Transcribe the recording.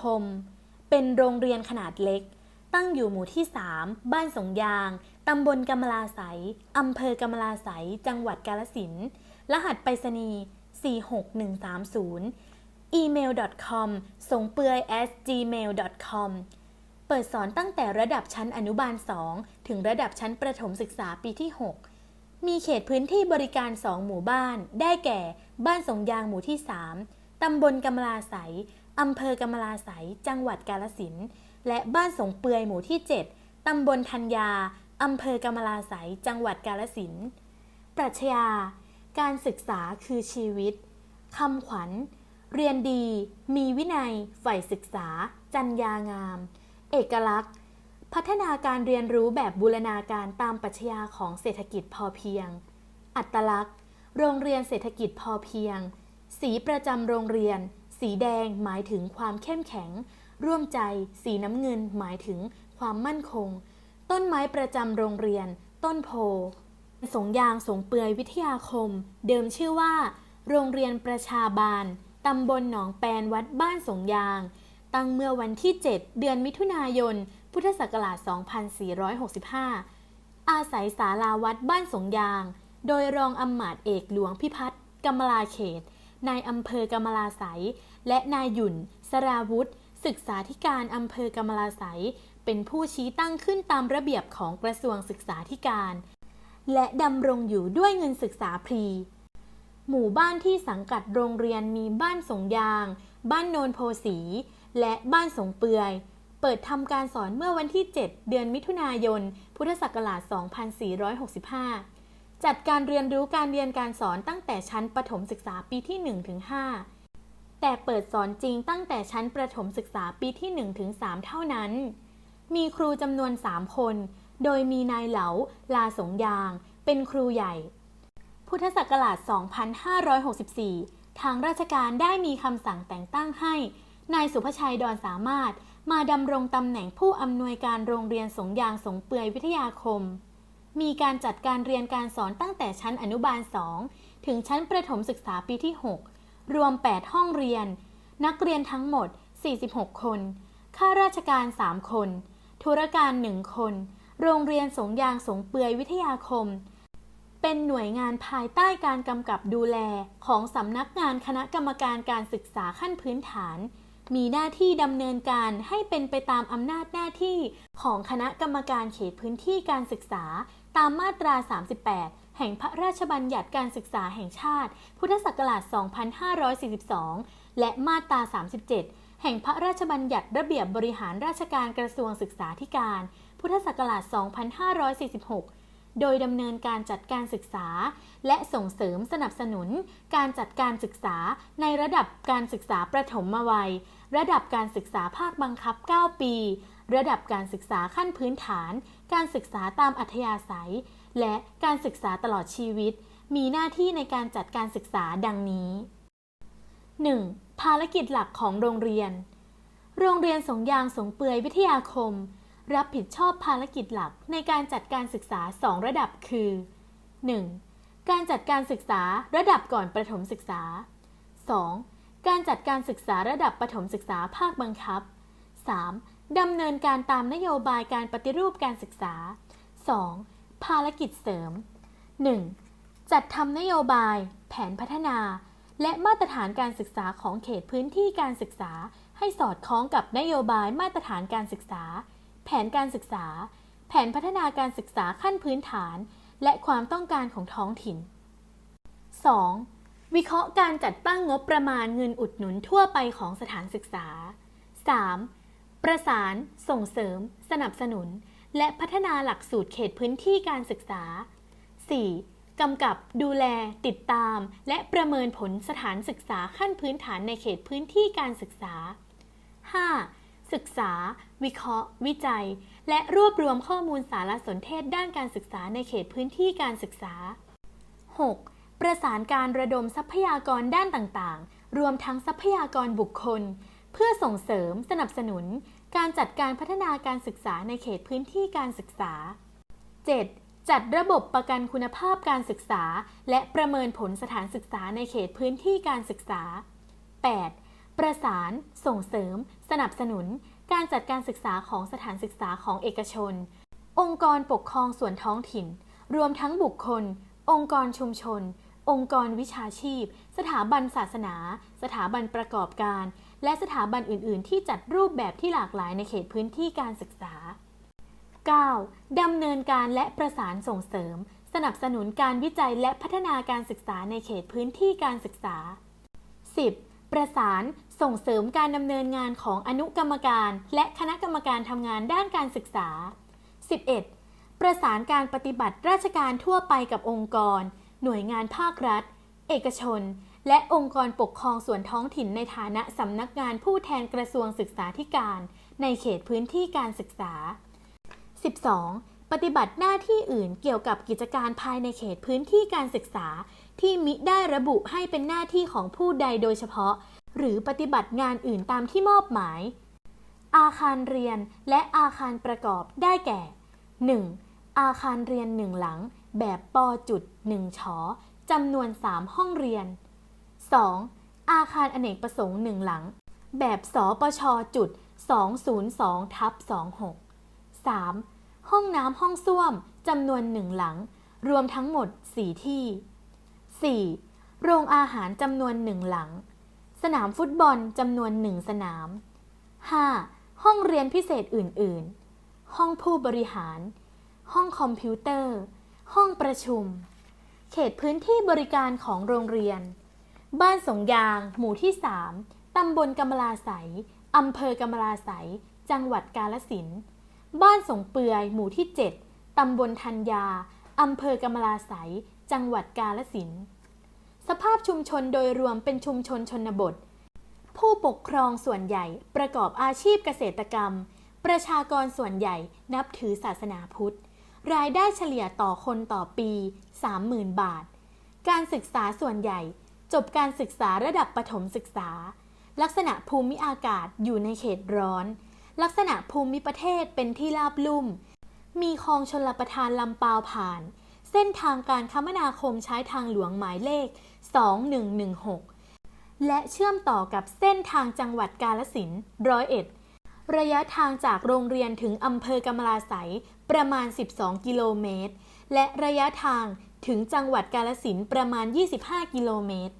คม เป็นโรงเรียนขนาดเล็ก ตั้งอยู่หมู่ที่ 3 บ้านสงยาง ตำบลกำมะลาไสยอำเภอกำมะลาไสยจังหวัดกาฬสินรหัสไปรษณีย์46130อีเมล com ส่งเปลือย at gmail com เปิดสอนตั้งแต่ระดับชั้นอนุบาล 2 ถึงระดับชั้นประถมศึกษาปีที่ 6 มีเขตพื้นที่บริการ 2 หมู่บ้าน ได้แก่ บ้านสงยางหมู่ที่ 3 ตำบลกำมะลาไสย อำเภอกำมะลาไสยจังหวัดกาฬสินและบ้านสงเปือยหมู่ที่ 7 ตำบลธัญญา อำเภอกำมะลาไสยจังหวัดกาฬสินปรัชญา การศึกษาคือชีวิต คำขวัญ เรียนดี มีวินัย ใฝ่ศึกษา จัญญางาม เอกลักษณ์ พัฒนาการเรียนรู้แบบบูรณาการตามปรัชญาของเศรษฐกิจพอเพียง อัตลักษณ์ โรงเรียนเศรษฐกิจพอเพียง สีประจำโรงเรียน สีแดงหมายถึงความเข้มแข็ง ร่วมใจ สีน้ำเงินหมายถึงความมั่นคง ต้นไม้ประจำโรงเรียน ต้นโพ สงยางสงเปือยวิทยาคม เดิมชื่อว่า โรงเรียนประชาบาลตำบลหนองแปนวัดบ้านสงยาง ตั้งเมื่อวันที่ 7 เดือนมิถุนายน พุทธศักราช 2465 อาศัยศาลาวัดบ้านสงยาง โดยรองอำมาตย์เอกหลวงพิพัฒน์กำมลาเขต นายอำเภอกำมลาไสยและนายหยุ่น สราวุธ ศึกษาธิการอำเภอกำมลาไสยเป็นผู้ชี้ตั้งขึ้นตามระเบียบของกระทรวงศึกษาธิการ และดำรงอยู่ด้วยเงินศึกษาพรี หมู่บ้านที่สังกัดโรงเรียนมีบ้านสงยาง บ้านโนนโพสี และบ้านสงเปือย เปิดทำการสอนเมื่อวันที่ 7 เดือนมิถุนายน พุทธศักราช 2465 จัดการเรียนรู้การเรียนการสอนตั้งแต่ชั้นประถมศึกษาปีที่1ถึง5แต่เปิดสอนจริงตั้งแต่ชั้นประถมศึกษาปีที่1ถึง3เท่านั้น มีครูจำนวน 3 คน โดยมีนายเหลา ลาสงยาง เป็นครูใหญ่ พุทธศักราช 2564 ทางราชการได้มีคำสั่งแต่งตั้งให้ นายสุภชัยดอนสามารถมาดำรงตำแหน่งผู้อำนวยการโรงเรียนสงยางสงเปือยวิทยาคม มีการจัดการเรียนการสอนตั้งแต่ชั้นอนุบาล 2 ถึงชั้นประถมศึกษาปีที่ 6 รวม 8 ห้องเรียน นักเรียนทั้งหมด 46 คน ข้าราชการ 3 คน ธุรการ 1 คน โรงเรียนสงยางสงเปือยวิทยาคม เป็นหน่วยงานภายใต้การกำกับดูแลของสำนักงานคณะกรรมการการศึกษาขั้นพื้นฐานมีหน้าที่ดำเนินการให้เป็นไปตามอำนาจหน้าที่ของคณะกรรมการเขตพื้นที่การศึกษา ตามมาตรา 38 แห่งพระราชบัญญัติการศึกษาแห่งชาติ พุทธศักราช 2542 และมาตรา 37 แห่งพระราชบัญญัติระเบียบบริหารราชการกระทรวงศึกษาธิการ พุทธศักราช 2546โดยดำเนินการจัดการศึกษา และส่งเสริมสนับสนุน การจัดการศึกษาในระดับการศึกษาประถมวัย ระดับการศึกษาภาคบังคับ 9 ปี ระดับการศึกษาขั้นพื้นฐานการศึกษาตามอัธยาศัย และการศึกษาตลอดชีวิต มีหน้าที่ในการจัดการศึกษาดังนี้ 1. ภารกิจหลักของโรงเรียน โรงเรียนสงยางสงเปือยวิทยาคม รับผิดชอบภารกิจหลักในการจัดการศึกษา 2 ระดับคือ 1. การจัดการศึกษาระดับก่อนประถมศึกษา 2. การจัดการศึกษาระดับประถมศึกษาภาคบังคับ 3. ดำเนินการตามนโยบายการปฏิรูปการศึกษา 2. ภารกิจเสริม 1. จัดทำนโยบาย แผนพัฒนา และมาตรฐานการศึกษาของเขตพื้นที่การศึกษา ให้สอดคล้องกับนโยบายมาตรฐานการศึกษา แผนการศึกษา แผนพัฒนาการศึกษาขั้นพื้นฐาน และความต้องการของท้องถิ่น 2. วิเคราะห์การจัดตั้งงบประมาณเงินอุดหนุนทั่วไปของสถานศึกษา 3. ประสาน ส่งเสริม สนับสนุน และพัฒนาหลักสูตรเขตพื้นที่การศึกษา 4. กำกับดูแล ติดตาม และประเมินผลสถานศึกษาขั้นพื้นฐานในเขตพื้นที่การศึกษา 5. ศึกษา วิเคราะห์ วิจัย และรวบรวมข้อมูลสารสนเทศด้านการศึกษาในเขตพื้นที่การศึกษา 6. ประสานการระดมทรัพยากรด้านต่างๆ รวมทั้งทรัพยากรบุคคล เพื่อส่งเสริมสนับสนุน การจัดการพัฒนาการศึกษาในเขตพื้นที่การศึกษา 7. จัดระบบประกันคุณภาพการศึกษา และประเมินผลสถานศึกษาในเขตพื้นที่การศึกษา 8. ประสาน ส่งเสริม สนับสนุน การจัดการศึกษาของสถานศึกษาของเอกชน องค์กรปกครองส่วนท้องถิ่น รวมทั้งบุคคล องค์กรชุมชน องค์กรวิชาชีพ สถาบันศาสนา สถาบันประกอบการ และสถาบันอื่น ๆ ที่จัดรูปแบบที่หลากหลายในเขตพื้นที่การศึกษา 9. ดำเนินการและประสานส่งเสริม สนับสนุนการวิจัยและพัฒนาการศึกษาในเขตพื้นที่การศึกษา 10. ประสานส่งเสริมการดำเนินงานของอนุกรรมการ และคณะกรรมการทำงานด้านการศึกษา 11. ประสานการปฏิบัติราชการทั่วไปกับองค์กร หน่วยงานภาครัฐ เอกชน และองค์กรปกครองส่วนท้องถิ่นในฐานะสำนักงานผู้แทนกระทรวงศึกษาธิการ ในเขตพื้นที่การศึกษา 12. ปฏิบัติหน้าที่อื่นเกี่ยวกับกิจการภายในเขตพื้นที่การศึกษา ที่มิได้ระบุให้เป็นหน้าที่ของผู้ใดโดยเฉพาะ หรือปฏิบัติงานอื่นตามที่มอบหมาย อาคารเรียนและอาคารประกอบได้แก่ 1. อาคารเรียนหนึ่งหลัง แบบปจุด1ชอจำนวน 3 ห้องเรียน 2. อาคารอเนกประสงค์หนึ่งหลัง แบบสปชจุด202ทับ26 3. ห้องน้ำห้องส้วมจำนวนหนึ่งหลัง รวมทั้งหมด 4 ที่ 4. โรงอาหารจำนวนหนึ่งหลัง สนามฟุตบอลจำนวนหนึ่งสนาม 5. ห้องเรียนพิเศษอื่น ๆ ห้องผู้บริหาร ห้องคอมพิวเตอร์ ห้องประชุม เขตพื้นที่บริการของโรงเรียน บ้านสงยาง หมู่ที่ 3 ตำบลกำมะลาไสยอำเภอกำมะลาไสยจังหวัดกาฬสิน บ้านสงเปือย หมู่ที่ 7 ตำบลธัญญา อำเภอกำมะลาไสยจังหวัดกาฬสิน สภาพชุมชนโดยรวมเป็นชุมชนชนบท ผู้ปกครองส่วนใหญ่ประกอบอาชีพเกษตรกรรม ประชากรส่วนใหญ่นับถือศาสนาพุทธ รายได้เฉลี่ยต่อคนต่อปี 30,000 บาท การศึกษาส่วนใหญ่ จบการศึกษาระดับประถมศึกษา ลักษณะภูมิอากาศอยู่ในเขตร้อน ลักษณะภูมิประเทศเป็นที่ราบลุ่ม มีคลองชลประทานลำปาวผ่าน เส้นทางการคมนาคมใช้ทางหลวงหมายเลข 2116 และเชื่อมต่อกับเส้นทางจังหวัดกาฬสินร้อยเอ็ด ระยะทางจากโรงเรียนถึงอำเภอกำมะลาไสยประมาณ 12 กิโลเมตร และระยะทางถึงจังหวัดกาลสินประมาณ 25 กิโลเมตร